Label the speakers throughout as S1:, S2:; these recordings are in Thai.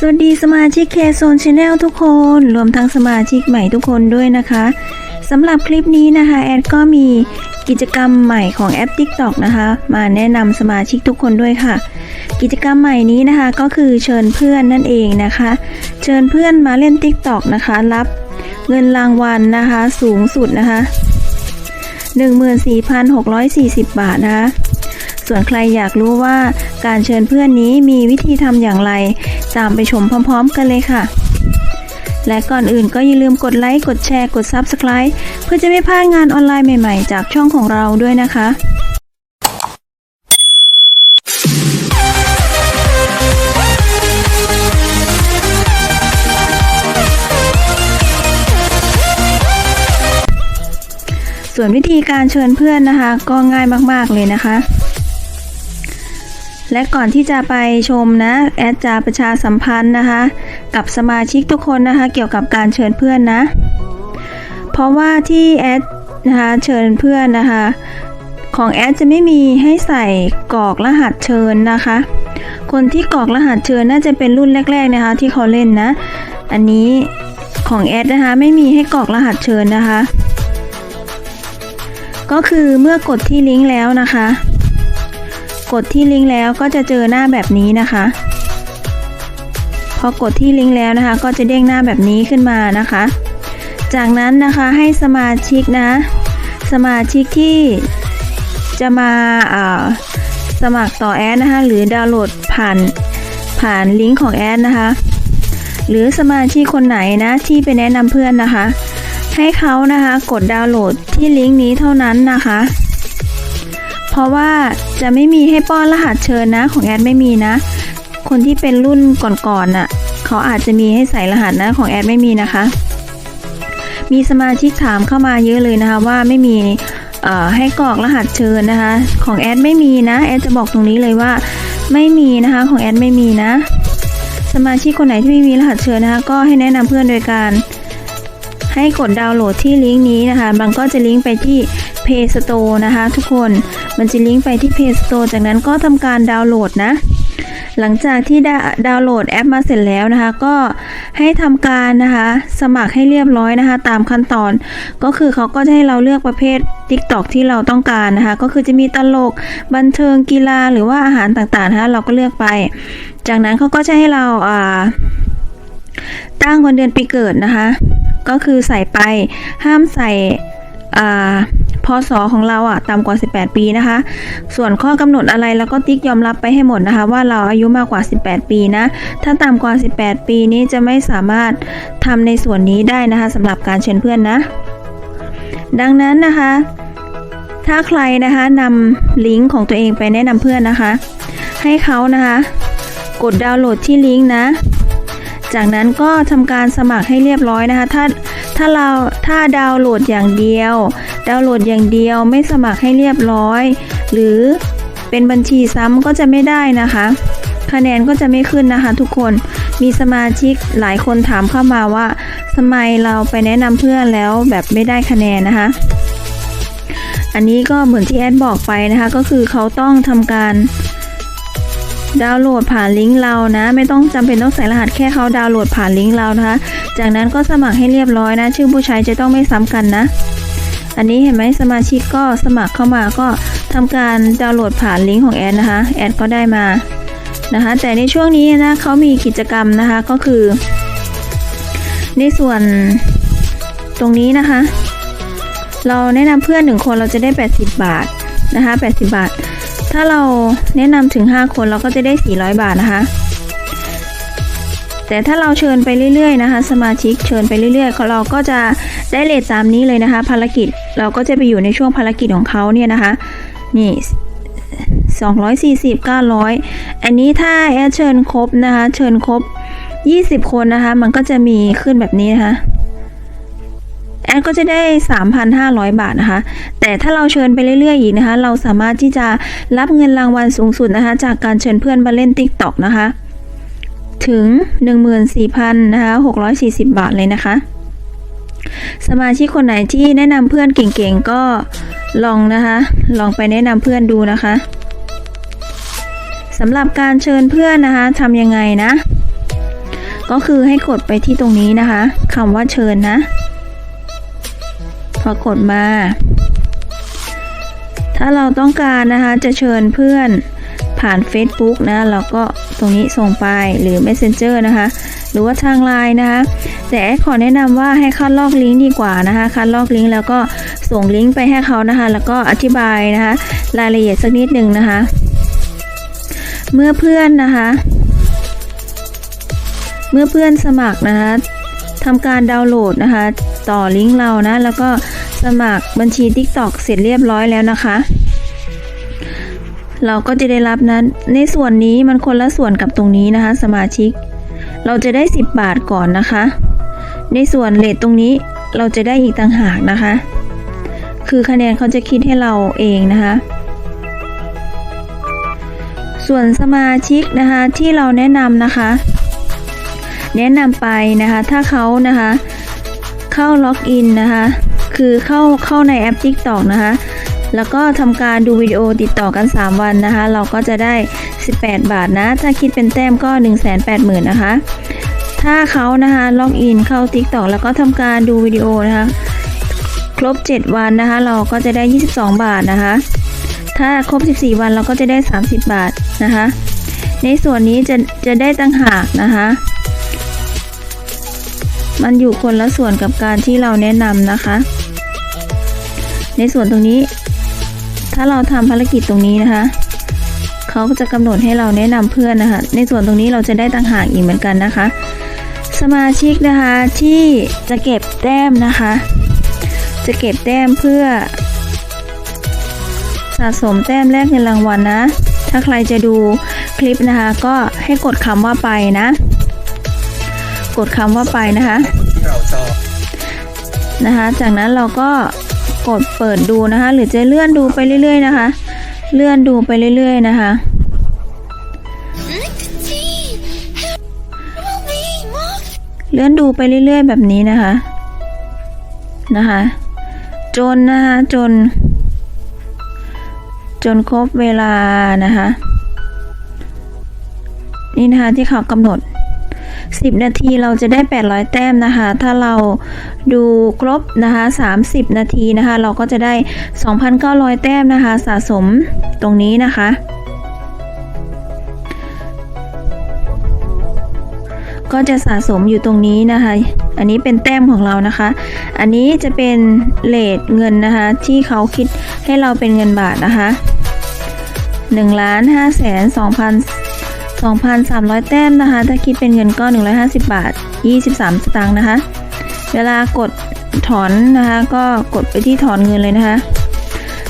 S1: สวัสดีสมาชิกเคโซนชาแนลทุกคน รวมทั้งสมาชิกใหม่ทุกคนด้วยนะคะสำหรับคลิปนี้นะคะ แอดก็มีกิจกรรมใหม่ของแอป TikTok นะคะ มาแนะนำสมาชิกทุกคนด้วยค่ะ กิจกรรมใหม่นี้นะคะก็คือเชิญเพื่อนนั่นเองนะคะ เชิญเพื่อนมาเล่น TikTok นะคะ รับเงินรางวัลนะคะสูงสุดนะคะ 14,640 บาทนะคะ ส่วนใครอยากรู้ว่าการเชิญเพื่อนนี้มีวิธีทำอย่างไร ตามไปชมพร้อม ๆ กันเลยค่ะ และก่อนอื่นก็อย่าลืมกดไลค์ กดแชร์ กด Subscribe เพื่อจะไม่พลาดงานออนไลน์ใหม่ๆ จากช่องของเราด้วยนะคะส่วนวิธีการเชิญเพื่อนนะคะ ก็ง่ายมากๆเลยนะคะ และก่อนที่จะไปชมนะ แอดจะประชาสัมพันธ์นะคะ กับสมาชิกทุกคนนะคะ เกี่ยวกับการเชิญเพื่อนนะ เพราะว่าที่แอดนะคะเชิญเพื่อนนะคะ ของแอดจะไม่มีให้ใส่กรอกรหัสเชิญนะคะ คนที่กรอกรหัสเชิญน่าจะเป็นรุ่นแรก ๆนะคะ ที่เขาเล่นนะ อันนี้ของแอดนะคะไม่มีให้กรอกรหัสเชิญนะคะ ก็คือเมื่อกดที่ลิงก์แล้วนะคะ กดที่ลิงก์แล้วก็จะเจอหน้าแบบนี้นะคะ พอกดที่ลิงก์แล้วนะคะ ก็จะเด้งหน้าแบบนี้ขึ้นมานะคะ จากนั้นนะคะให้สมาชิกนะ สมาชิกที่จะมาาสมัครต่อแอดนะคะ หรือดาวน์โหลดผ่านผ่านลิงก์ของแอดนะคะ หรือสมาชิกคนไหนนะที่ไปแนะนำเพื่อนนะคะ ให้เขานะคะ กดดาวน์โหลดที่ลิงก์นี้เท่านั้นนะคะ เพราะว่าจะไม่มีให้ป้อนรหัสเชิญนะของแอดไม่มีนะ คนที่เป็นรุ่นก่อนๆน่ะเขาอาจจะมีให้ใส่รหัสนะของแอดไม่มีนะคะ มีสมาชิกถามเข้ามาเยอะเลยนะคะว่าไม่มีเอ่อให้กรอกรหัสเชิญนะคะ ของแอดไม่มีนะแอดจะบอกตรงนี้เลยว่าไม่มีนะคะของแอดไม่มีนะ สมาชิกคนไหนที่ไม่มีรหัสเชิญนะคะก็ให้แนะนำเพื่อนโดยการให้กดดาวน์โหลดที่ลิงก์นี้นะคะ มันก็จะลิงก์ไปที่ Play Store นะคะ ทุกคนมันจะลิงก์ไปที่ Play Store จากนั้นก็ทำการดาวน์โหลดนะ หลังจากที่ดาวน์โหลดแอปมาเสร็จแล้วนะคะ ก็ให้ทำการนะคะ สมัครให้เรียบร้อยนะคะ ตามขั้นตอน ก็คือเขาก็จะให้เราเลือกประเภท TikTok ที่เราต้องการนะคะ ก็คือจะมีตลกบันเทิงกีฬาหรือว่าอาหารต่างๆนะคะเราก็เลือกไป จากนั้นเขาก็จะให้เราอ่าตั้งวันเดือนปีเกิดนะคะ ก็คือใส่ไปห้ามใส่ พศของเราอะต่ำกว่า 18 ปีนะคะ ส่วนข้อกำหนดอะไรแล้วก็ติ๊กยอมรับไปให้หมดนะคะ ว่าเราอายุมากกว่า 18 ปีนะ ถ้าต่ำกว่า 18 ปีนี้จะไม่สามารถทำในส่วนนี้ได้นะคะสำหรับการเชิญเพื่อนนะ ดังนั้นนะคะ ถ้าใครนะคะนำลิงก์ของตัวเองไปแนะนำเพื่อนนะคะ ให้เขานะคะ กดดาวน์โหลดที่ลิงก์นะ จากนั้นก็ทำการสมัครให้เรียบร้อยนะคะ ถ้า ถ้าเราถ้าดาวน์โหลดอย่างเดียว ดาวน์โหลดอย่างเดียวไม่สมัครให้เรียบร้อย หรือเป็นบัญชีซ้ำก็จะไม่ได้นะคะ คะแนนก็จะไม่ขึ้นนะคะทุกคนมีสมาชิกหลายคนถามเข้ามาว่าทำไมเราไปแนะนำเพื่อนแล้วแบบไม่ได้คะแนนนะคะ อันนี้ก็เหมือนที่แอดบอกไปนะคะ ก็คือเขาต้องทำการ ดาวน์โหลดผ่านลิงก์เรานะ ไม่ต้องจำเป็นต้องใส่รหัสแค่เขาดาวน์โหลดผ่านลิงก์เรานะคะ จากนั้นก็สมัครให้เรียบร้อยนะ ชื่อผู้ใช้จะต้องไม่ซ้ำกันนะ อันนี้เห็นไหมสมาชิกก็สมัครเข้ามาก็ทำการดาวน์โหลดผ่านลิงก์ของแอดนะคะ แอดก็ได้มานะคะ แต่ในช่วงนี้นะเขามีกิจกรรมนะคะก็คือ ในส่วนตรงนี้นะคะ เราแนะนำเพื่อนหนึ่งคนเราจะได้ 80 บาทนะคะ 80 บาท ถ้าเราแนะนำถึง 5 คนเราก็จะได้ 400 บาทนะคะ แต่ถ้าเราเชิญไปเรื่อยๆนะคะ สมาชิกเชิญไปเรื่อยๆเราก็จะได้เลทตามนี้เลยนะคะ ภารกิจเราก็จะไปอยู่ในช่วงภารกิจของเขาเนี่ยนะคะ นี่240 900 อันนี้ถ้าแอดเชิญครบนะคะ เชิญครบ 20 คนนะคะ มันก็จะมีขึ้นแบบนี้นะคะ แอดก็จะได้ 3,500 บาทนะคะ แต่ถ้าเราเชิญไปเรื่อยๆอีกนะคะ เราสามารถที่จะรับเงินรางวัลสูงสุดนะคะ จากการเชิญเพื่อนมาเล่น TikTok นะคะ ถึง 14,000นะคะ640 บาทเลยนะคะ สมาชิกคนไหนที่แนะนำเพื่อนเก่งๆก็ลองนะคะ ลองไปแนะนำเพื่อนดูนะคะสำหรับการเชิญเพื่อนนะคะทำยังไงนะ ก็คือให้กดไปที่ตรงนี้นะคะคำว่าเชิญนะ พอกดมา ถ้าเราต้องการนะคะจะเชิญเพื่อนผ่าน Facebook นะเราก็ตรงนี้ส่งไปหรือ Messenger นะคะ หรือว่าทางไลน์นะคะแต่แอดขอแนะนำว่าให้คัดลอกลิงก์ดีกว่านะคะคัดลอกลิงก์แล้วก็ส่งลิงก์ไปให้เขานะคะ แล้วก็อธิบายนะคะรายละเอียดสักนิดหนึ่งนะคะ เมื่อเพื่อนนะคะ เมื่อเพื่อนสมัครนะคะทำการดาวน์โหลดนะคะ ต่อลิงก์เรานะแล้วก็ สมัครบัญชี TikTok เสร็จเรียบร้อยแล้วนะคะ เราก็จะได้รับนะในส่วนนี้มันคนละส่วนกับตรงนี้นะคะ สมาชิก เราจะได้ 10 บาทก่อนนะคะ ในส่วนเลทตรงนี้เราจะได้อีกต่างหากนะคะ คือคะแนนเขาจะคิดให้เราเองนะคะ ส่วนสมาชิกนะคะที่เราแนะนำนะคะ แนะนำไปนะคะ ถ้าเขานะคะ เข้าล็อกอินนะคะ คือเข้าเข้าในแอป TikTok นะคะ แล้วก็ทำการดูวิดีโอติดต่อกัน 3 วันนะคะ เราก็จะได้ 18 บาทนะ ถ้าคิดเป็นแต้มก็ 180,000นะคะ ถ้าเขานะคะล็อกอินเข้า TikTok แล้วก็ทำการดูวิดีโอนะคะ ครบ 7 วันนะคะ เราก็จะได้ 22 บาทนะคะ ถ้าครบ 14 วันเราก็จะได้ 30 บาทนะคะ ในส่วนนี้จะจะได้ตั้งหากนะคะมันอยู่คนละส่วนกับการที่เราแนะนำนะคะ ในส่วนตรงนี้ ถ้าเราทำภารกิจตรงนี้นะคะเขาก็จะกำหนดให้เราแนะนำเพื่อนนะคะ ในส่วนตรงนี้เราจะได้ต่างหากอีกเหมือนกันนะคะ สมาชิกนะคะที่จะเก็บแต้มนะคะ จะเก็บแต้มเพื่อ สะสมแต้มแลกเงินรางวัลนะถ้าใครจะดูคลิปนะคะ ก็ให้กดคำว่าไปนะ กดคำว่าไปนะคะนะคะ จากนั้นเราก็ กดเปิดดูนะคะ หรือจะเลื่อนดูไปเรื่อยๆนะคะ เลื่อนดูไปเรื่อยๆนะคะเลื่อนดูไปเรื่อยๆ แบบนี้นะคะ นะคะ จนนะคะจน จนครบเวลานะคะ นี่นะคะที่เขากำหนด 10 นาทีเราจะได้ 800 แต้มนะคะ ถ้าเราดูครบนะคะ 30 นาทีนะคะ เราก็จะได้ 2,900 แต้มนะคะ สะสมตรงนี้นะคะก็จะสะสมอยู่ตรงนี้นะคะ อันนี้เป็นแต้มของเรานะคะ อันนี้จะเป็นเลทเงินนะคะ ที่เขาคิดให้เราเป็นเงินบาทนะคะ1 5 2 0 0 0 2,300 แต้มนะคะ ถ้าคิดเป็นเงินก็ 150 บาท 23 สตางค์นะคะ เวลากดถอนนะคะ ก็กดไปที่ถอนเงินเลยนะคะ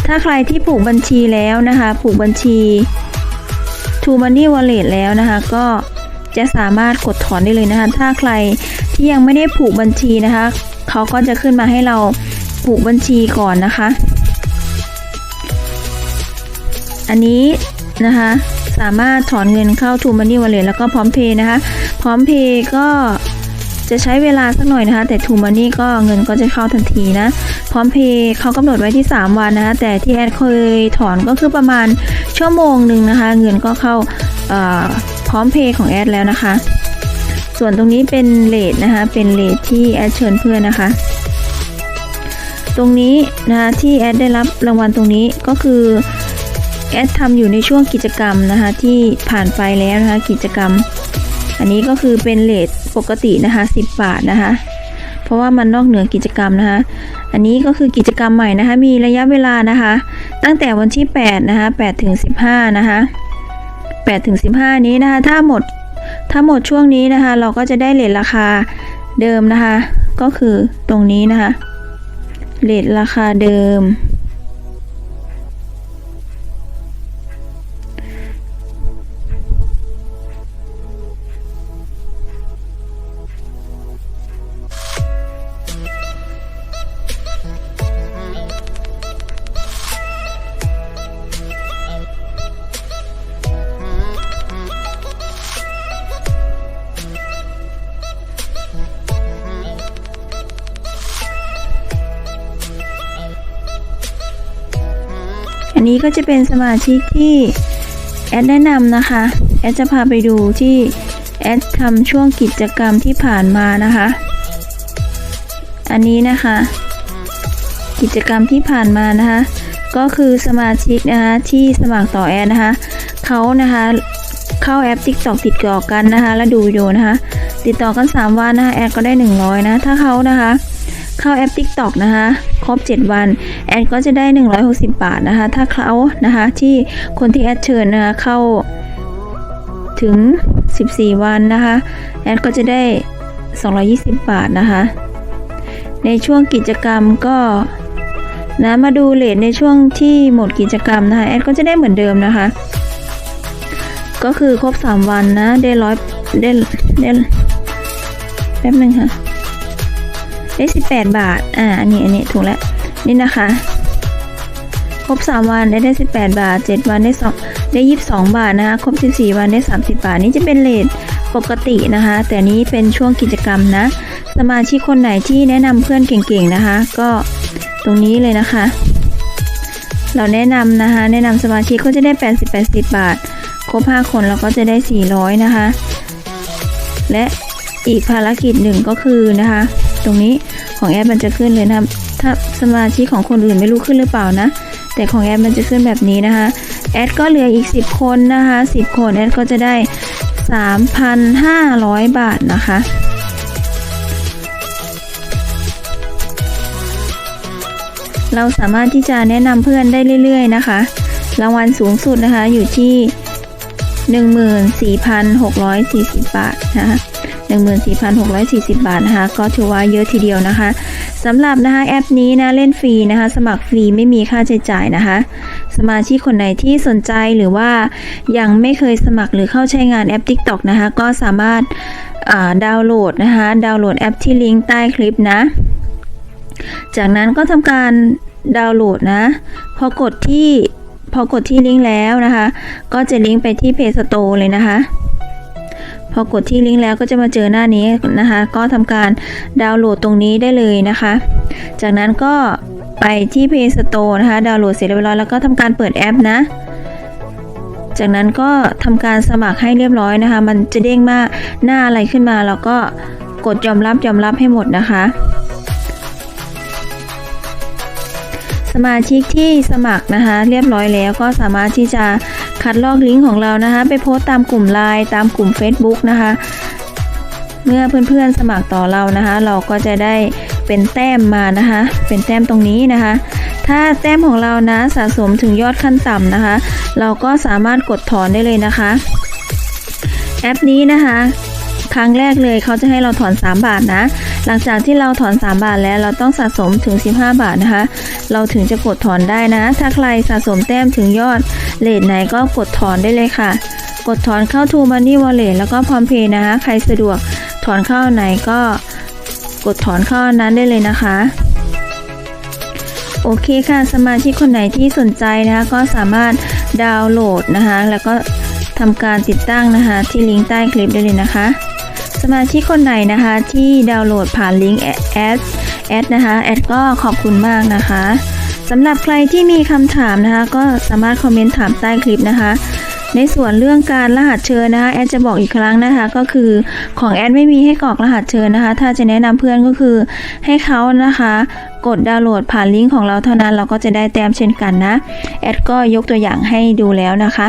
S1: ถ้าใครที่ผูกบัญชีแล้วนะคะ ผูกบัญชี True Money Wallet แล้วนะคะ ก็จะสามารถกดถอนได้เลยนะคะ ถ้าใครที่ยังไม่ได้ผูกบัญชีนะคะ เขาก็จะขึ้นมาให้เราผูกบัญชีก่อนนะคะ อันนี้นะคะ สามารถถอนเงินเข้า True Money Wallet แล้วก็พร้อมเพย์นะคะ พร้อมเพย์ก็จะใช้เวลาสักหน่อยนะคะ แต่ True Money ก็เงินก็จะเข้าทันทีนะ พร้อมเพย์เขากำหนดไว้ที่ 3 วันนะคะ แต่ที่แอดเคยถอนก็คือประมาณชั่วโมงหนึ่งนะคะ เงินก็เข้าพร้อมเพย์ของแอดแล้วนะคะ ส่วนตรงนี้เป็นเลทนะคะ เป็นเลทที่แอดเชิญเพื่อนนะคะตรงนี้นะคะที่แอดได้รับรางวัลตรงนี้ก็คือ แอดทำอยู่ในช่วงกิจกรรมนะคะที่ผ่านไปแล้วนะคะกิจกรรม อันนี้ก็คือเป็นเลทปกตินะคะ10 บาทนะคะเพราะว่ามันนอกเหนือกิจกรรมนะคะอันนี้ก็คือกิจกรรมใหม่นะคะมีระยะเวลานะคะ ตั้งแต่วันที่8นะคะ8ถึง15นะคะ8ถึง15 นี้นะคะถ้าหมดถ้าหมดช่วงนี้นะคะ เราก็จะได้เลทราคาเดิมนะคะ ก็คือตรงนี้นะคะเลทราคาเดิม นี้ก็จะเป็นสมาชิกที่แอดแนะนำนะคะ แอดจะพาไปดูที่แอแอดทำช่วงกิจกรรมที่ผ่านมานะคะ อันนี้นะคะ กิจกรรมที่ผ่านมานะคะ ก็คือสมาชิกนะคะที่สมัครต่อแอดนะคะเขานะคะเข้าแอป TikTok ติดต่อกันนะคะ แล้วดูวิดีโอนะคะ ติดต่อกัน 3 วันนะคะแอดก็ได้ 100 นะ ถ้าเขานะคะ เข้าแอป TikTok นะคะ ครบ 7 วัน แอดก็จะได้ 160 บาทนะคะ ถ้าเขานะคะที่คนที่แอดเชิญนะคะเข้าถึง 14 วันนะคะ แอดก็จะได้ 220 บาทนะคะ ในช่วงกิจกรรมก็นะมาดูเลทในช่วงที่หมดกิจกรรมนะคะ แอดก็จะได้เหมือนเดิมนะคะ ก็คือครบ 3 วันนะ ได้ร้อยได้ได้แป๊บหนึ่งค่ะ ได้ 18 บาท อ่า อันนี้ อันนี้ ถูกแล้ว นี่นะคะ ครบ 3 วันได้ได้ 18 บาท 7 วันได้2ได้ 22 บาทนะคะ ครบ 14 วันได้ 30 บาท นี่จะเป็นเลทปกตินะคะ แต่นี้เป็นช่วงกิจกรรมนะ สมาชิกคนไหนที่แนะนำเพื่อนเก่งๆนะคะ ก็ตรงนี้เลยนะคะ เราแนะนำนะคะ แนะนำสมาชิกก็จะได้ 80 80 บาท ครบ 5 คนเราก็จะได้ 400 นะคะ และอีกภารกิจหนึ่งก็คือนะคะ ตรงนี้ของแอปมันจะขึ้นเลยนะครับ ถ้าสมาชิกของคนอื่นไม่รู้ขึ้นหรือเปล่านะ แต่ของแอปมันจะขึ้นแบบนี้นะคะ แอดก็เหลืออีก 10 คนนะคะ 10 คนแอดก็จะได้ 3,500 บาทนะคะเราสามารถที่จะแนะนำเพื่อนได้เรื่อย ๆ นะคะ รางวัลสูงสุดนะคะอยู่ที่ 14,640 บาทนะคะ 14,640 บาทนะคะก็ถือว่าเยอะทีเดียวนะคะสำหรับนะคะแอปนี้นะเล่นฟรีนะคะ สมัครฟรีไม่มีค่าใช้จ่ายนะคะสมาชิกคนไหนที่สนใจหรือว่ายังไม่เคยสมัครหรือเข้าใช้งานแอป TikTok นะคะก็สามารถดาวน์โหลดนะคะดาวน์โหลดแอปที่ลิงก์ใต้คลิปนะ จากนั้นก็ทำการดาวน์โหลดนะ พอกดที่พอกดที่ลิงก์แล้วนะคะ ก็จะลิงก์ไปที่ Play Store เลยนะคะ พอกดที่ลิงก์แล้วก็จะมาเจอหน้านี้นะคะ ก็ทำการดาวน์โหลดตรงนี้ได้เลยนะคะ จากนั้นก็ไปที่ Play Store นะคะ ดาวน์โหลดเสร็จเรียบร้อยแล้วก็ทำการเปิดแอปนะ จากนั้นก็ทำการสมัครให้เรียบร้อยนะคะ มันจะเด้งมาหน้าอะไรขึ้นมา แล้วก็กดยอมรับยอมรับให้หมดนะคะ มาชิกที่สมัครนะคะ เรียบร้อยแล้วก็สามารถที่จะคัดลอกลิงก์ของเรานะคะ ไปโพสต์ตามกลุ่มไลน์ตามกลุ่ม Facebook นะคะ เมื่อเพื่อนๆสมัครต่อเรานะคะ เราก็จะได้เป็นแต้มมานะคะ เป็นแต้มตรงนี้นะคะ ถ้าแต้มของเรานะสะสมถึงยอดขั้นต่ำนะคะ เราก็สามารถกดถอนได้เลยนะคะ แอปนี้นะคะ ครั้งแรกเลยเขาจะให้เราถอน 3 บาทนะ หลังจากที่เราถอน 3 บาทแล้วเราต้องสะสมถึง 15 บาทนะคะ เราถึงจะกดถอนได้นะ ถ้าใครสะสมแต้มถึงยอดเลทไหนก็กดถอนได้เลยค่ะ กดถอนเข้า True Money Wallet แล้วก็พร้อมเพย์นะคะ ใครสะดวกถอนเข้าไหนก็กดถอนเข้านั้นได้เลยนะคะโอเคค่ะสมาชิกคนไหนที่สนใจนะคะก็สามารถดาวน์โหลดนะคะ แล้วก็ทำการติดตั้งนะคะ ที่ลิงก์ใต้คลิปได้เลยนะคะ มาชิกคนไหนนะคะที่ดาวน์โหลดผ่านลิงก์แอดแอดนะคะแอดก็ขอบคุณมากนะคะสำหรับใครที่มีคำถามนะคะ ก็สามารถคอมเมนต์ถามใต้คลิปนะคะ ในส่วนเรื่องการรหัสเชิญนะคะแอดจะบอกอีกครั้งนะคะ ก็คือของแอดไม่มีให้กรอกรหัสเชิญนะคะ ถ้าจะแนะนำเพื่อนก็คือให้เขานะคะกดดาวน์โหลดผ่านลิงก์ของเราเท่านั้นเราก็จะได้แต้มเช่นกันนะแอดก็ยกตัวอย่างให้ดูแล้วนะคะ